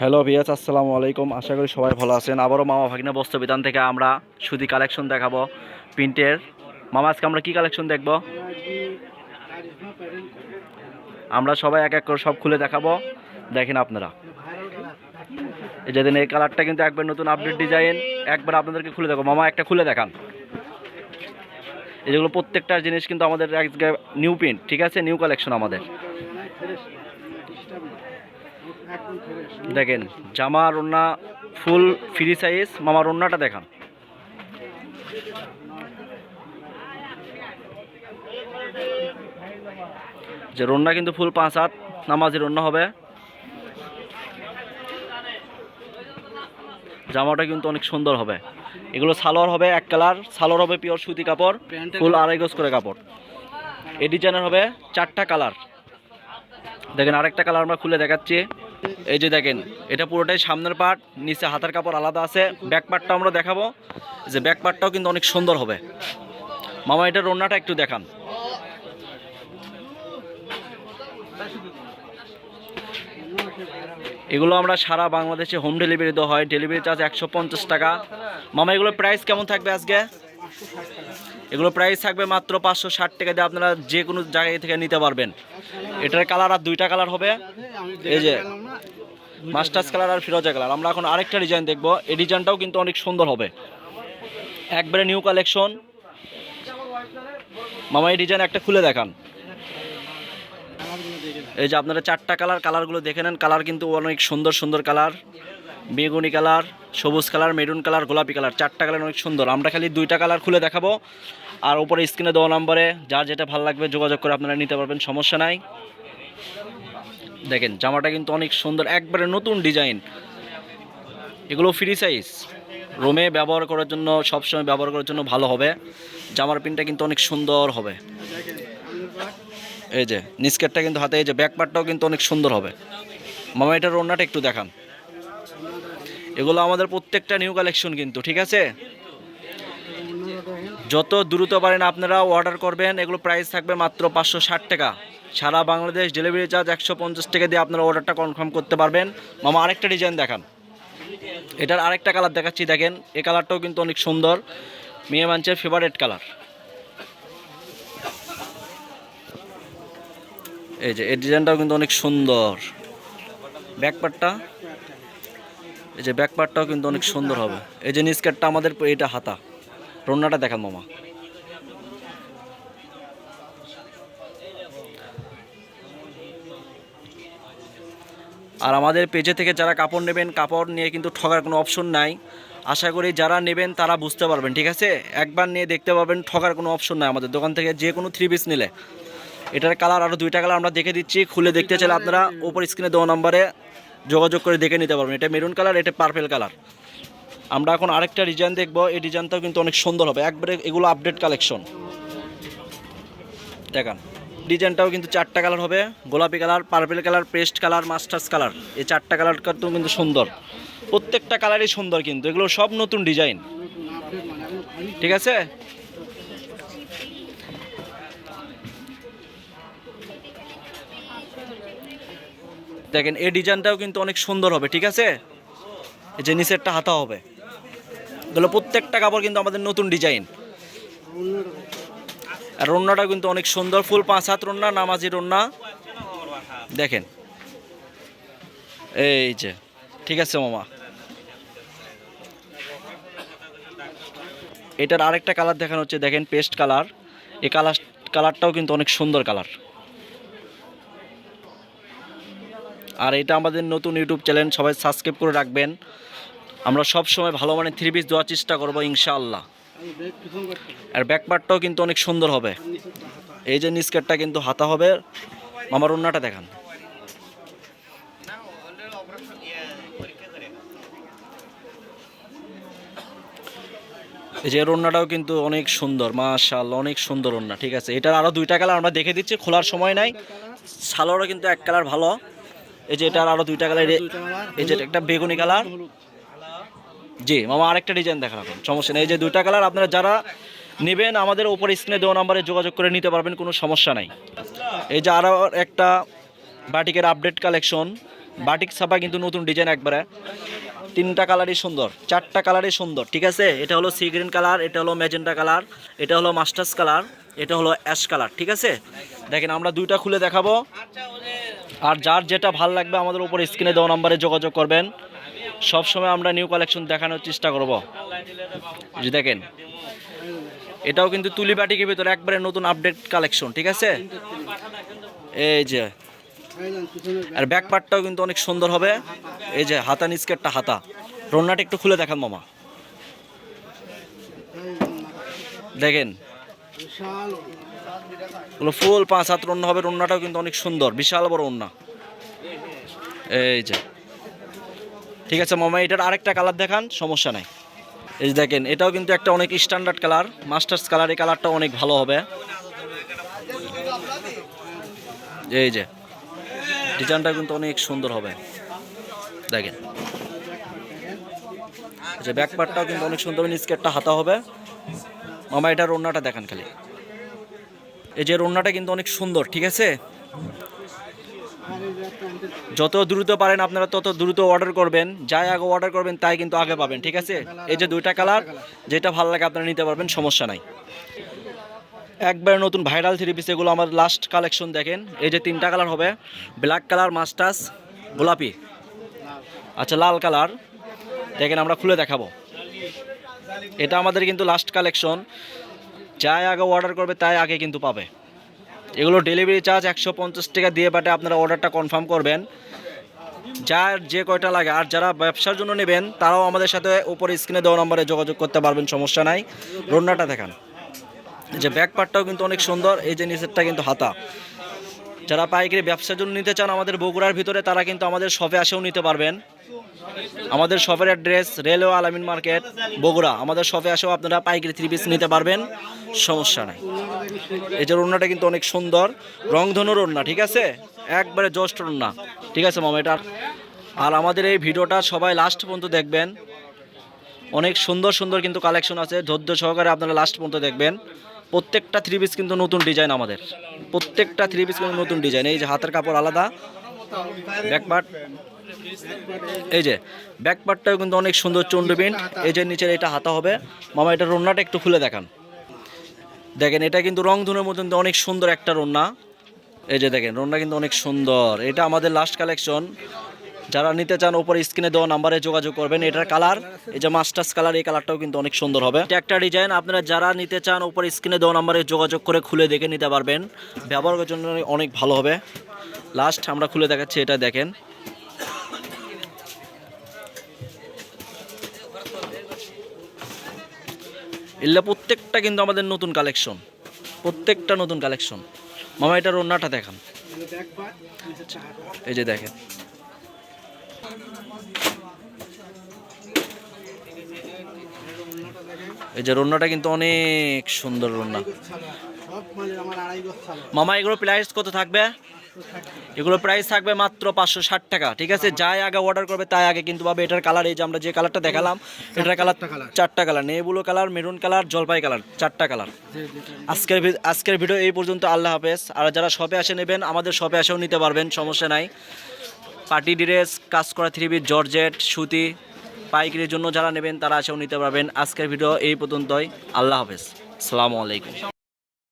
Hello ভিয়াস আসসালামু আলাইকুম। আশা করি সবাই ভালো আছেন। আবারও মামা ভাগিনা বস্ত্র বিধান থেকে আমরা সুতি কালেকশন দেখাবো প্রিন্টের। মামা, আজকে আমরা কি কালেকশন দেখব? আমরা সবাই এক এক করে সব খুলে দেখাবো। দেখেন আপনারা। এই যেদিন এই কালারটা কিন্তু একবার নতুন আপডেট ডিজাইন একবার আপনাদেরকে খুলে দেখো মামা, একটা খুলে দেখান। এই যেগুলো প্রত্যেকটা জিনিস কিন্তু আমাদের এক নিউ প্রিন্ট ঠিক আছে? নিউ কালেকশন আমাদের। দেখেন জামার ওন্না ফুল ফ্রি সাইজ মামার ওন্নাটা দেখান। যে রন্না কিন্তু ফুল পাঁচ হাত নামাজের রন্না হবে। জামাটা কিন্তু অনেক সুন্দর হবে। এগুলো সালোয়ার হবে এক কালার সালোয়ার হবে পিওর সুতি কাপড় ফুল আড়াই গজ করে কাপড়। এই ডিজাইনের হবে চারটা কালার। দেখেন আরেকটা কালার আমরা খুলে দেখাচ্ছি। এই যে দেখেন, এটা পুরোটাই সামনের পার্ট নিচে হাতের কাপড় আলাদা আছে। ব্যাক পার্টটা আমরা দেখাবো। যে ব্যাক পার্টটাও কিন্তু অনেক সুন্দর হবে। মামা এটার ওড়নাটা একটু দেখান। এগুলো আমরা সারা বাংলাদেশে হোম ডেলিভারি দেওয়া হয়। ডেলিভারি চার্জ একশো পঞ্চাশ টাকা। মামা, এগুলোর প্রাইস কেমন থাকবে আজকে? এগুলো প্রাইস থাকবে মাত্র পাঁচশো ষাট টাকা দিয়ে আপনারা যে কোনো জায়গায় থেকে নিতে পারবেন। এটার কালার আর দুইটা কালার হবে। এই যে মাস্টার্স কালার আর ফিরোজা কালার আমরা এখন আরেকটা ডিজাইন দেখব। এই ডিজাইনটাও কিন্তু অনেক সুন্দর হবে। একবারে নিউ কালেকশন মামা, এই ডিজাইন একটা খুলে দেখান। এই যে আপনারা চারটা কালার কালারগুলো দেখে নেন। কালার কিন্তু অনেক সুন্দর সুন্দর কালার বেগুনি কালার, সবুজ কালার, মেরুন কালার, গোলাপি কালার, চারটা কালার অনেক সুন্দর। আমরা খালি দুইটা কালার খুলে দেখাবো। আর উপরে স্ক্রিনে দেওয়া নাম্বারে যার যেটা ভালো লাগবে যোগাযোগ করে আপনারা নিতে পারবেন, সমস্যা নাই। দেখেন, জামাটা কিন্তু অনেক সুন্দর, একবারে নতুন ডিজাইন। এগুলো ফ্রি সাইজ রুমে ব্যবহার করার জন্য, সবসময় ব্যবহার করার জন্য ভালো হবে। জামার পিনটা কিন্তু অনেক সুন্দর হবে। এই যে, নিস্কেটটা কিন্তু হাতে, এই যে ব্যাক পার্টটাও কিন্তু অনেক সুন্দর হবে। মামা, এটার ওড়নাটা একটু দেখান। এগুলো আমাদের প্রত্যেকটা নিউ কালেকশন কিন্তু, ঠিক আছে? যত দ্রুত পারেন আপনারা অর্ডার করবেন, এগুলো প্রাইস থাকবে মাত্র পাঁচশো ষাট টাকা। সারা বাংলাদেশ ডেলিভারি চার্জ একশো পঞ্চাশ টাকা দিয়ে আপনারা অর্ডারটা কনফার্ম করতে পারবেন। মামা, আরেকটা ডিজাইন দেখান। এটার আরেকটা কালার দেখাচ্ছি, দেখেন। এই কালারটাও কিন্তু অনেক সুন্দর। মেয়ে মানছে ফেভারেট কালার এই যে এই ডিজাইনটাও কিন্তু অনেক সুন্দর। ব্যাক পার্টটা এই যে ব্যাক পার্টটাও কিন্তু অনেক সুন্দর হবে। এই যে নিস্কারটা আমাদের এটা হাতা। রন্নাটা দেখান মামা। আর আমাদের পেজে থেকে যারা কাপড় নেবেন, কাপড় নিয়ে কিন্তু ঠগার কোনো অপশন নাই। আশা করি যারা নেবেন, তারা বুঝতে পারবেন, ঠিক আছে? একবার নিয়ে দেখতে পাবেন ঠগার কোনো অপশন নাই আমাদের দোকান থেকে। যে কোনো থ্রি পিস নিলে। এটার কালার আরও দুইটা কালার আমরা দেখে দিচ্ছি। খুলে দেখতে চাইলে আপনারা ওপর স্ক্রিনে দেওয়া নম্বরে যোগাযোগ করে দেখে নিতে পারবেন। এটা মেরুন কালার, এটা পার্পেল কালার। আমরা এখন আরেকটা ডিজাইন দেখব। এই ডিজাইনটাও কিন্তু অনেক সুন্দর হবে। একবারে এগুলো আপডেট কালেকশন দেখান। ডিজাইনটাও কিন্তু চারটা কালার হবে। গোলাপি colour purple colour paste colour mustard colour. এই চারটা কালার কিন্তু সুন্দর। প্রত্যেকটা কালারই সুন্দর কিন্তু। এগুলো সব নতুন ডিজাইন ঠিক আছে? দেখেন, এই ডিজাইনটাও কিন্তু অনেক সুন্দর হবে, ঠিক আছে? এই যে নিচেরটা হাতা হবে। এগুলো প্রত্যেকটা কাপড় কিন্তু আমাদের নতুন ডিজাইন। আর রন্নাটাও কিন্তু অনেক সুন্দর, ফুল পাঁচ হাত রন্না, নামাজি রন্না। দেখেন। এই যে, ঠিক আছে, মামা। এটার আরেকটা কালার দেখানো হচ্ছে, দেখেন, পেস্ট কালার। এই কালার, কালারটাও কিন্তু অনেক সুন্দর কালার। আর এটা আমাদের নতুন ইউটিউব চ্যানেল, সবাই সাবস্ক্রাইব করে রাখবেন। আমরা সব সময় ভালো মানে থ্রি পিস দেওয়ার চেষ্টা করব ইনশাআল্লাহ। আর ব্যাক পার্টটাও কিন্তু অনেক সুন্দর হবে। এই যে নিস্কারটা কিন্তু হাতা হবে। আমার অন্যটা দেখান। এই যে রন্নাটাও কিন্তু অনেক সুন্দর, মাশাআল্লাহ, অনেক সুন্দর রন্না ঠিক আছে? এটার আরও দুইটা কালার আমরা দেখে দিচ্ছি, খোলার সময় নাই। সালোয়ারও কিন্তু এক কালার ভালো। এই যে এটার আরও দুইটা কালার এই যে একটা বেগুনি কালার জি, মামা, আরেকটা ডিজাইন দেখা সমস্যা নেই। এই যে দুইটা কালার আপনারা যারা নেবেন, আমাদের ওপর স্ক্রিনে দেওয়া নাম্বারে যোগাযোগ করে নিতে পারবেন, কোনো সমস্যা নাই। এই যে আরও একটা বাটিকের আপডেট কালেকশন বাটিক ছাপা কিন্তু নতুন ডিজাইন একবারে। তিনটা কালারই সুন্দর, চারটা কালারই সুন্দর, ঠিক আছে? এটা হলো সি গ্রিন কালার এটা হলো ম্যাজেন্টা কালার এটা হলো মাস্টার্স কালার এটা হলো অ্যাশ কালার ঠিক আছে? দেখেন, আমরা দুইটা খুলে দেখাবো। আর যার যেটা ভালো লাগবে আমাদের উপর স্ক্রিনে দেওয়া নাম্বারে যোগাযোগ করবেন। সব সময় আমরা নিউ কালেকশন দেখানোর চেষ্টা করব। দেখেন, এটাও কিন্তু তুলি বাটিকের ভিতরে একবারে নতুন আপডেট কালেকশন ঠিক আছে? এই যে, আর ব্যাক পার্টটাও কিন্তু অনেক সুন্দর হবে। এই যে হাতা নিস্কেটটা হাতা। রন্নাটা একটু খুলে দেখান মামা। দেখেন ওগুলো ফুল, পাঁচ হাত রন্না হবে, রন্নাটাও কিন্তু অনেক সুন্দর, বিশাল বড় রন্না। এই যে। ঠিক আছে, মামা, এটার আরেকটা কালার দেখান, সমস্যা নাই। এই যে দেখেন, এটাও কিন্তু একটা অনেক স্ট্যান্ডার্ড কালার মাস্টার্স কালার এই কালারটাও অনেক ভালো হবে। এই যে ডিজাইনটা কিন্তু অনেক সুন্দর হবে। দেখেন। যে ব্যাক পার্টটাও কিন্তু অনেক সুন্দর হবে স্কেটটা হাতা হবে। মামা, এটার রন্নাটা দেখান খালি। এই যে রন্নাটা কিন্তু অনেক সুন্দর, ঠিক আছে? যত দ্রুত পারেন আপনারা তত দ্রুত অর্ডার করবেন, যাই আগে অর্ডার করবেন তাই কিন্তু আগে পাবেন, ঠিক আছে? এই যে দুইটা কালার যেটা ভালো লাগে আপনারা নিতে পারবেন, সমস্যা নাই। একবার নতুন ভাইরাল থ্রি পিস এগুলো আমার লাস্ট কালেকশন দেখেন, এই যে তিনটা কালার হবে ব্ল্যাক কালার মাস্টাস গোলাপি। আচ্ছা লাল কালার দেখেন আমরা খুলে দেখাবো। এটা আমাদের কিন্তু লাস্ট কালেকশন যাই আগে অর্ডার করবে, তাই আগে কিন্তু পাবে। এগুলো ডেলিভারি চার্জ একশো পঞ্চাশ টাকা দিয়ে বাটে আপনারা অর্ডারটা কনফার্ম করবেন। যার যে কয়টা লাগে, আর যারা ব্যবসার জন্য নেবেন, তারাও আমাদের সাথে উপরে স্ক্রিনে দেওয়া নম্বরে যোগাযোগ করতে পারবেন, সমস্যা নাই। রোনাটা দেখান। যে ব্যাক পার্টটাও কিন্তু অনেক সুন্দর, এই জিনিসেরটা কিন্তু হাতা। যারা পাইকারি ব্যবসার জন্য নিতে চান আমাদের বগুড়ার ভিতরে, তারা কিন্তু আমাদের শপে আসেও নিতে পারবেন। আমাদের শপের address railway Alamin market, Bogura. আমাদের শপে আসেও আপনারা পাইকারি থ্রি পিস নিতে পারবেন। সমস্যা নাই। এই যে রন্নাটা কিন্তু অনেক সুন্দর। রংধনু রন্না ঠিক আছে? একবারে জস্ট রন্না ঠিক আছে, মামা এটার আর আমাদের এই ভিডিওটা সবাই লাস্ট পর্যন্ত দেখবেন। অনেক সুন্দর সুন্দর কিন্তু কালেকশন আছে। ধৈর্য সহকারে আপনারা লাস্ট পর্যন্ত দেখবেন। প্রত্যেকটা থ্রি পিস কিন্তু নতুন ডিজাইন আমাদের। প্রত্যেকটা থ্রি পিস কিন্তু নতুন ডিজাইন এই যে হাতের কাপড় আলাদা ব্যাক পার্ট এই যে ব্যাক পার্টটাও কিন্তু অনেক সুন্দর চন্ডবিন এই যে নিচের এটা হাতা হবে। মামা, এটা রন্নাটা একটু খুলে দেখান। দেখেন, এটা কিন্তু রং ধুনের মতন কিন্তু অনেক সুন্দর একটা রন্না। এই যে দেখেন, রন্না কিন্তু অনেক সুন্দর। এটা আমাদের লাস্ট কালেকশন যারা নিতে চান ওপরে স্ক্রিনে দেওয়া নাম্বারে যোগাযোগ করবেন, এটার কালার। এই যে মাস্টার্স কালার, এই কালারটাও কিন্তু অনেক সুন্দর হবে। এটা একটা ডিজাইন, আপনারা যারা নিতে চান ওপরে স্ক্রিনে দেওয়া নাম্বারে যোগাযোগ করে খুলে দেখে নিতে পারবেন। ব্যবহারের জন্য অনেক ভালো হবে। লাস্ট আমরা খুলে দেখাচ্ছি, এটা দেখেন। এগুলো প্রত্যেকটা কিন্তু আমাদের নতুন কালেকশন। প্রত্যেকটা নতুন কালেকশন। মামা, এটার অন্যটা দেখান। এই যে দেখেন। এই যে রন্নাটা কিন্তু অনেক সুন্দর রন্না। মামা এগুলো প্রাইস কত থাকবে? এগুলো প্রাইস থাকবে মাত্র পাঁচশো ষাট টাকা ঠিক আছে? যাই আগে অর্ডার করবে তাই আগে কিন্তু পাবে। এটার কালার এই যে আমরা যে কালারটা দেখালাম এটার কালার চারটা কালার নেবুলো কালার মেরুন কালার জলপাই কালার চারটা কালার আজকের আজকের ভিডিও এই পর্যন্ত আল্লাহ হাফেজ। আর যারা শপে আসে নেবেন আমাদের শপে আসেও নিতে পারবেন সমস্যা নাই। পার্টি ড্রেস কাজ করা থ্রি পিস জর্জেট সুতি পাইকারির জন্য যারা নেবেন তারা এসেও নিতে পারবেন। আজকের ভিডিও এই পর্যন্তই। আল্লাহ হাফেজ। আসসালামু আলাইকুম।